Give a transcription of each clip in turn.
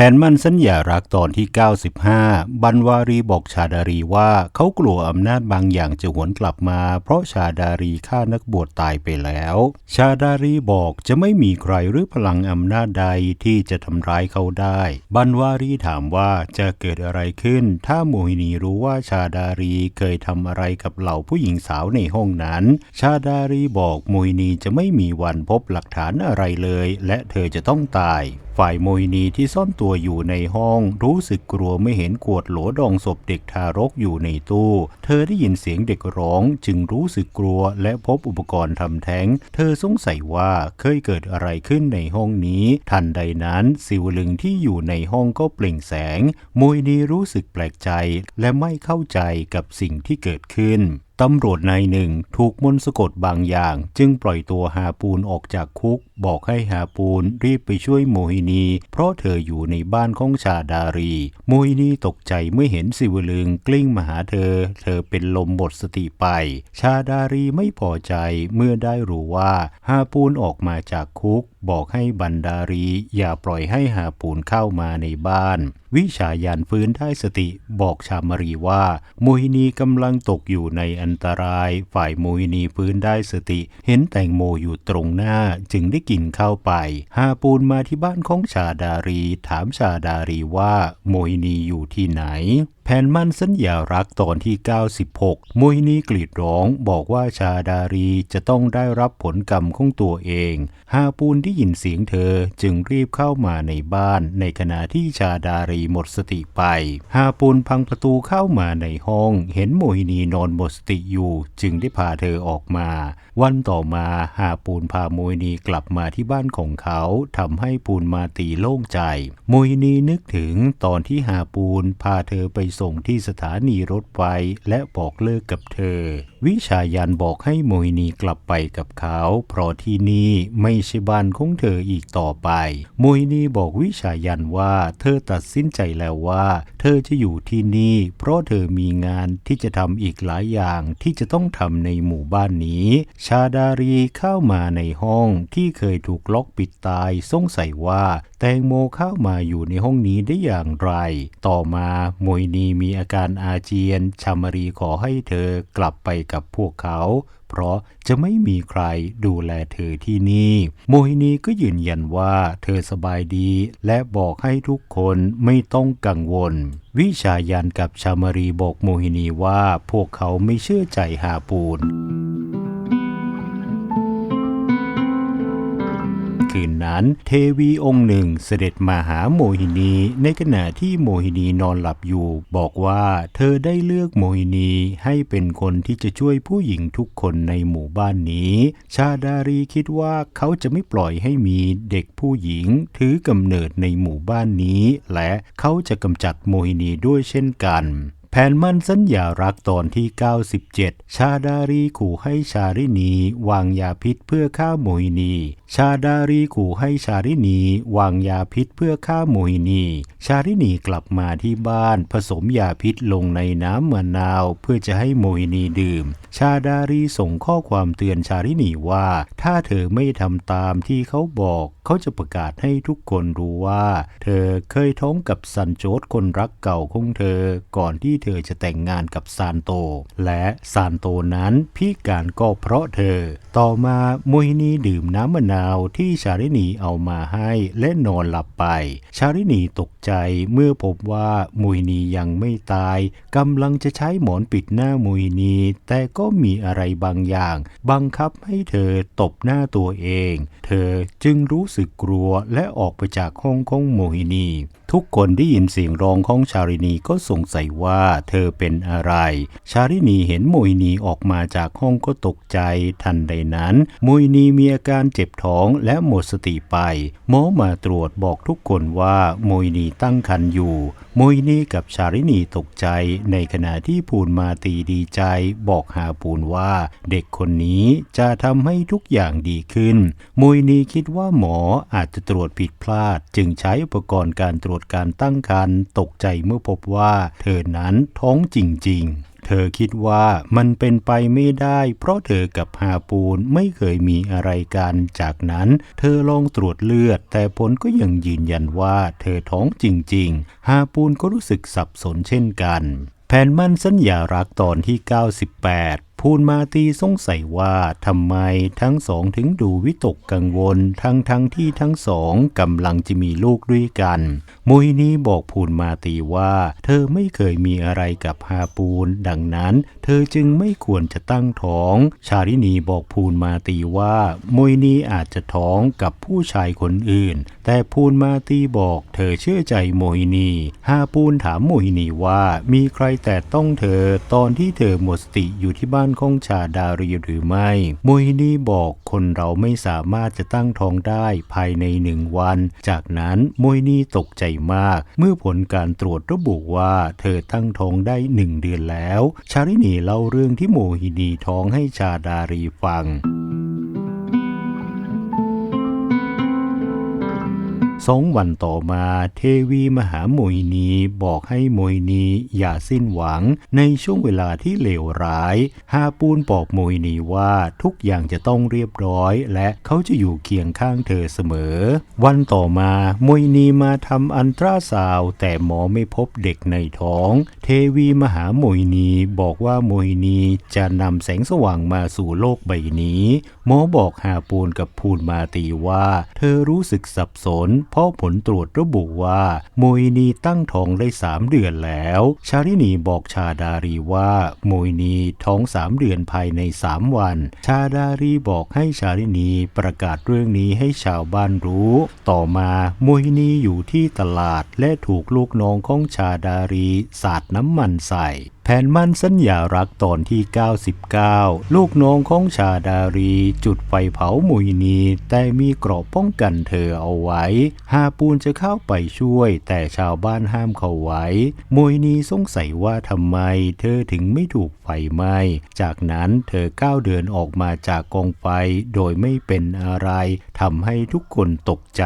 แผนมั่นสัญญารักตอนที่ 95 บันวารีบอกชาดารีว่าเขากลัวอำนาจบางอย่างจะหวนกลับมา เพราะชาดารีฆ่านักบวชตายไปแล้ว ชาดารีบอกจะไม่มีใครหรือพลังอำนาจใดที่จะทำร้ายเขาได้ บันวารีถามว่าจะเกิดอะไรขึ้น ถ้าโมหินีรู้ว่าชาดารีเคยทำอะไรกับเหล่าผู้หญิงสาวในห้องนั้น ชาดารีบอกโมหินีจะไม่มีวันพบหลักฐานอะไรเลย และเธอจะต้องตาย ฝ่ายโมยนีที่ซ่อนตัววอยู่ในห้อง รู้สึกกลัวไม่เห็นขวดโหลดองศพเด็กทารกอยู่ในตู้ เธอได้ยินเสียงเด็กร้องจึงรู้สึกกลัวและพบอุปกรณ์ทำแท้ง เธอสงสัยว่าเคยเกิดอะไรขึ้นในห้องนี้ ทันใดนั้นสิวลึงที่อยู่ในห้องก็เปล่งแสงโมยนีรู้สึกแปลกใจและไม่เข้าใจกับสิ่งที่เกิดขึ้น ตำรวจนายหนึ่งถูกมนต์สะกดบางอย่าง จึงปล่อยตัวฮาปูนออกจากคุก บอกให้ฮาปูนรีบไปช่วยโมฮินี เพราะเธออยู่ในบ้านของชาดารี โมฮินีตกใจเมื่อเห็นสิวลึงกลิ้งมาหาเธอ เธอเป็นลมหมดสติไป ชาดารีไม่พอใจเมื่อได้รู้ว่าฮาปูนออกมาจากคุก บอกให้บันดารี อย่าปล่อยให้หาปูนเข้ามาในบ้าน วิชายันฟื้นได้สติบอกชามรีว่าโมหินีกำลังตกอยู่ในอันันตราย ฝ่ายโมหินีฟื้นได้สติ เห็นแตงโมอยู่ตรงหน้าจึงได้กินเข้าไป หาปูนมาที่บ้านของชาดารี ถามชาดารีว่าโมหินีอยู่ที่ไหน แผนมั่นสัญญารักตอนที่ 96โมฮินีกรีดร้องบอกว่าชาดารีจะต้องได้รับผลกรรมของตัวเอง ฮาปูนได้ยินเสียงเธอจึงรีบเข้ามาในบ้านในขณะที่ชาดารีหมดสติไป ฮาปูนพังประตูเข้ามาในห้อง เห็นโมฮินีนอนหมดสติอยู่จึงได้พาเธอออกมา วันต่อมาฮาปูนพาโมฮินีกลับมาที่บ้านของเขาทำให้ปูนมาตีโล่งใจโมฮินีนึกถึงตอนที่ฮาปูนพาเธอไปส่งที่สถานีรถไฟและบอกเลิกกับเธอ วิชายันบอกให้โมฮินีกลับไปกับเขา เพราะที่นี่ไม่ใช่บ้านของเธออีกต่อไป โมฮินีบอกวิชายันว่าเธอตัดสินใจแล้วว่า เธอจะอยู่ที่นี่ เพราะเธอมีงานที่จะทำอีกหลายอย่างที่จะต้องทำในหมู่บ้านนี้ ชาดารีเข้ามาในห้องที่เคยถูกล็อกปิดตายสงสัยว่าแตงโมเข้ามาอยู่ในห้องนี้ได้อย่างไร ต่อมาโมยนีมีอาการอาเจียน ชามารีขอให้เธอกลับไปกับพวกเขา เพราะจะไม่มีใครดูแลเธอที่นี่ โมฮินีก็ยืนยันว่าเธอสบายดี และบอกให้ทุกคนไม่ต้องกังวล วิชายันกับชามารีบอกโมฮินีว่าพวกเขาไม่เชื่อใจหาปูน คืนนั้น เทวีองค์หนึ่งเสด็จมาหาโมหินี ในขณะที่โมหินีนอนหลับอยู่ บอกว่าเธอได้เลือกโมหินีให้เป็นคนที่จะช่วยผู้หญิงทุกคนในหมู่บ้านนี้ ชาดารีคิดว่าเขาจะไม่ปล่อยให้มีเด็กผู้หญิงถือกำเนิดในหมู่บ้านนี้ และเขาจะกำจัดโมหินีด้วยเช่นกัน แผนมั่นสัญญารักตอนที่ 97 ชาดารีขู่ให้ชารินี วางยาพิษเพื่อฆ่าโมหินี ชาดารีขู่ให้ชารินี วางยาพิษเพื่อฆ่าโมหินี ชารินีกลับมาที่บ้าน ผสมยาพิษลงในน้ำมะนาว เพื่อจะให้โมหินีดื่ม ชาดารีส่งข้อความเตือนชารินีว่า ถ้าเธอไม่ทำตามที่เขาบอก เขาจะประกาศให้ทุกคนรู้ว่า เธอเคยท้องกับซันโจสคนรักเก่าของเธอ ก่อนที่เธอจะแต่งงานกับซานโต และซานโตนั้นพิการก็เพราะเธอ ต่อมาโมฮินีดื่มน้ำมะนาวที่ชารินีเอามาให้และนอนหลับไป ชารินีตกใจเมื่อพบว่าโมฮินียังไม่ตายกำลังจะใช้หมอนปิดหน้าโมฮินีแต่ก็มีอะไรบางอย่าง บังคับให้เธอตบหน้าตัวเอง เธอจึงรู้สึกกลัวและออกไปจากห้องของโมฮินีทุกคนได้ยินเสียงร้องของชารินีก็สงสัยว่าเธอเป็นอะไร ชารินีเห็นโมยนีออกมาจากห้องก็ตกใจทันใดนั้นโมยนีมีอาการเจ็บท้องและหมดสติไป หมอมาตรวจบอกทุกคนว่าโมยนีตั้งครรภ์อยู่โมยนีกับชารินีตกใจ ในขณะที่ปูนมาตีดีใจ บอกหาปูนว่า เด็กคนนี้จะทำให้ทุกอย่างดีขึ้นโมยนีคิดว่าหมออาจจะตรวจผิดพลาด จึงใช้อุปกรณ์การตรวจดการตั้งครรภ์ตกใจเมื่อพบว่า เธอนั้นท้องจริง ๆเธอคิดว่ามันเป็นไปไม่ได้ เพราะเธอกับฮาปูนไม่เคยมีอะไรกัน จากนั้นเธอลองตรวจเลือด แต่ผลก็ยังยืนยันว่าเธอท้องจริงๆ ฮาปูนก็รู้สึกสับสนเช่นกัน แผนมั่นสัญญารักตอนที่ 98พูนมาตีสงสัยว่าทำไมทั้งสองถึงดูวิตกกังวล ทั้งทั้งที่ทั้งสองกำลังจะมีลูกด้วยกัน มุยนี้บอกพูนมาตีว่า เธอไม่เคยมีอะไรกับฮาปูน ดังนั้น เธอจึงไม่ควรจะตั้งท้อง ชาลินีบอกพูนมาตีว่า มุยนี้อาจจะท้องกับผู้ชายคนอื่น แต่พูนมาตีบอกเธอเชื่อใจโมยนีฮาปูนถามโมยนีว่ามีใครแต่ต้องเธอตอนที่เธอหมดสติอยู่ที่บ้านของชาดารีหรือไม่โมยนีบอกคนเราไม่สามารถจะตั้งท้องได้ภายในหนึ่งวัน จากนั้นโมยนีตกใจมาก เมื่อผลการตรวจระบุว่าเธอตั้งท้องได้หนึ่งเดือนแล้ว ชาลินีเล่าเรื่องที่โมฮินีท้องให้ชาดารีฟัง สองวันต่อมาเทวีมหาโมยนีบอกให้โมยนีอย่าสิ้นหวังในช่วงเวลาที่เลวร้าย ฮาปูนบอกโมยนีว่าทุกอย่างจะต้องเรียบร้อย และเขาจะอยู่เคียงข้างเธอเสมอ วันต่อมาโมยนีมาทำอันตราซาวแต่หมอไม่พบเด็กในท้อง เทวีมหาโมยนีบอกว่าโมยนีจะนำแสงสว่างมาสู่โลกใบนี้ หมอบอกฮาปูนกับพูนมาตีว่า เธอรู้สึกสับสนเพราะผลตรวจระบุว่าโมยนีตั้งท้องได้สามเดือนแล้ว ชาลินีบอกชาดารีว่าโมยนีท้องสามเดือนภายในสามวัน ชาดารีบอกให้ชาลินีประกาศเรื่องนี้ให้ชาวบ้านรู้ ต่อมาโมยนีอยู่ที่ตลาดและถูกลูกน้องของชาดารีสาดน้ำมันใส่ ผนมั่นสัญญารักตอนที่ 99 ลูกน้องของชาดารี จุดไฟเผามุยนีแต่มีกรอบป้องกันเธอเอาไว้ ฮาปูนจะเข้าไปช่วย แต่ชาวบ้านห้ามเขาไว้ มุยนีสงสัยว่าทำไม เธอถึงไม่ถูกไฟไหม้จากนั้นเธอก้าวเดินออกมาจากกองไฟโดยไม่เป็นอะไรทำให้ทุกคนตกใจ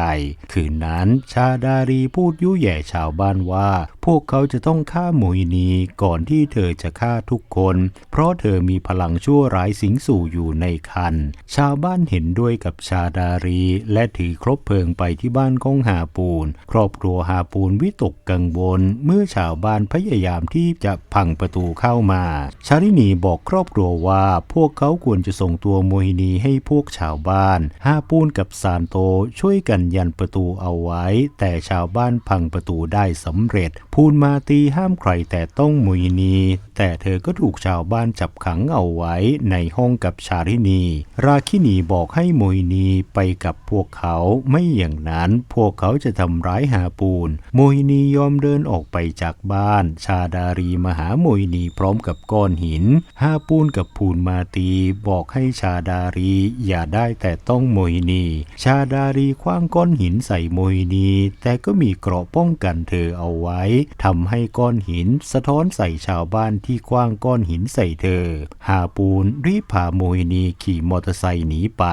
คืนนั้น ชาดารีพูดยุแย่ชาวบ้านว่า พวกเขาจะต้องฆ่ามุยนีก่อนที่เธอจะฆ่าทุกคน เพราะเธอมีพลังชั่วร้ายสิงสู่อยู่ในคัน ชาวบ้านเห็นด้วยกับชาดารี และถือครบเพลิงไปที่บ้านของหาปูน ครอบครัวหาปูนวิตกกังวล เมื่อชาวบ้านพยายามที่จะพังประตูเข้ามา ชาลินีบอกครอบครัวว่าพวกเขาควรจะส่งตัวโมฮินีให้พวกชาวบ้านฮาปูนกับซานโตช่วยกันยันประตูเอาไว้ แต่ชาวบ้านพังประตูได้สำเร็จ พูนมาตีห้ามใครแต่ต้องโมฮินีแต่เธอก็ถูกชาวบ้านจับขังเอาไว้ในห้องกับชาลินี ราคินีบอกให้โมฮินีไปกับพวกเขาไม่อย่างนั้นพวกเขาจะทำร้ายหาปูนโมฮินียอมเดินออกไปจากบ้าน ชาดารีมาหาโมฮินีพร้อมกับก้อนหินฮาปูนกับพูนมาตีบอกให้ชาดารี อย่าได้แต่ต้องโมฮินี ชาดารีคว้างก้อนหินใส่โมฮินี แต่ก็มีเกราะป้องกันเธอเอาไว้ทำให้ก้อนหินสะท้อนใส่ชาวบ้านที่คว้างก้อนหินใส่เธอฮาปูนรีบพาโมฮินีขี่มอเตอร์ไซค์หนีไป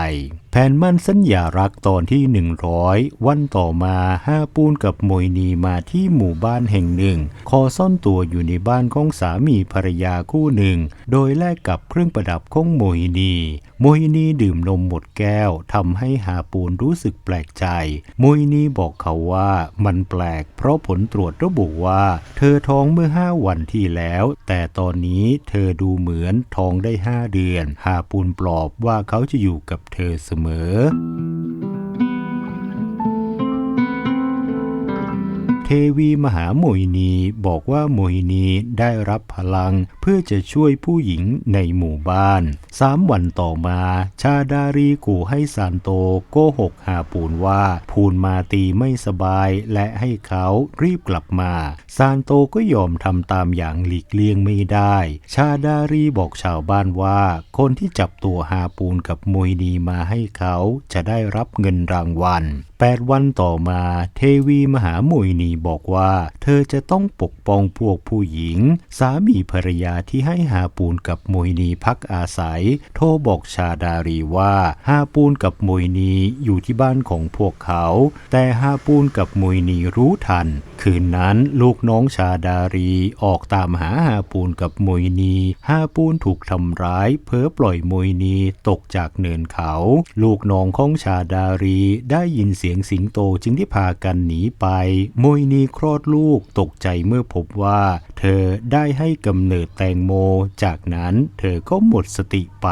แผนมั่นสัญญารักตอนที่ 100 วันต่อมาฮาปูนกับโมยนีมาที่หมู่บ้านแห่งหนึ่งขอซ่อนตัวอยู่ในบ้านของสามีภรรยาคู่หนึ่ง โดยแลกกับเครื่องประดับของโมยนีโมยนีดื่มนมหมดแก้วทำให้ฮาปูนรู้สึกแปลกใจโมยนีบอกเขาว่ามันแปลก เพราะผลตรวจระบุว่า เธอท้องเมื่อห้าวันที่แล้ว แต่ตอนนี้เธอดูเหมือนท้องได้ห้าเดือนฮาปูนปลอบว่าเขาจะอยู่กับเธอเสมอเทวีมหาโมยนีบอกว่าโมยนีได้รับพลังเพื่อจะช่วยผู้หญิงในหมู่บ้านสามวันต่อมา ชาดารีขู่ให้ซานโตโกหกหาปูนว่าพูนมาตีไม่สบายและให้เขารีบกลับมา ซานโตก็ยอมทำตามอย่างหลีกเลี่ยงไม่ได้ ชาดารีบอกชาวบ้านว่า คนที่จับตัวฮาปูนกับโมยนีมาให้เขาจะได้รับเงินรางวัล 8 วันต่อมาเทวีมหามุยนีบอกว่า เธอจะต้องปกป้องพวกผู้หญิง สามีภรรยาที่ให้ฮาปูนกับมุยนีพักอาศัย โทรบอกชาดารีว่าฮาปูนกับมุยนีอยู่ที่บ้านของพวกเขา แต่ฮาปูนกับมุยนีรู้ทัน คืนนั้นลูกน้องชาดารีออกตามหาฮาปูนกับมุยนีฮาปูนถูกทำร้ายเพ้อปล่อยมุยนีตกจากเนินเขา ลูกน้องของชาดารีได้ยินเสียงสิงโตจึงได้พากันหนีไปโมยนีคลอดลูกตกใจเมื่อพบว่า เธอได้ให้กำเนิดแตงโม จากนั้นเธอก็หมดสติไป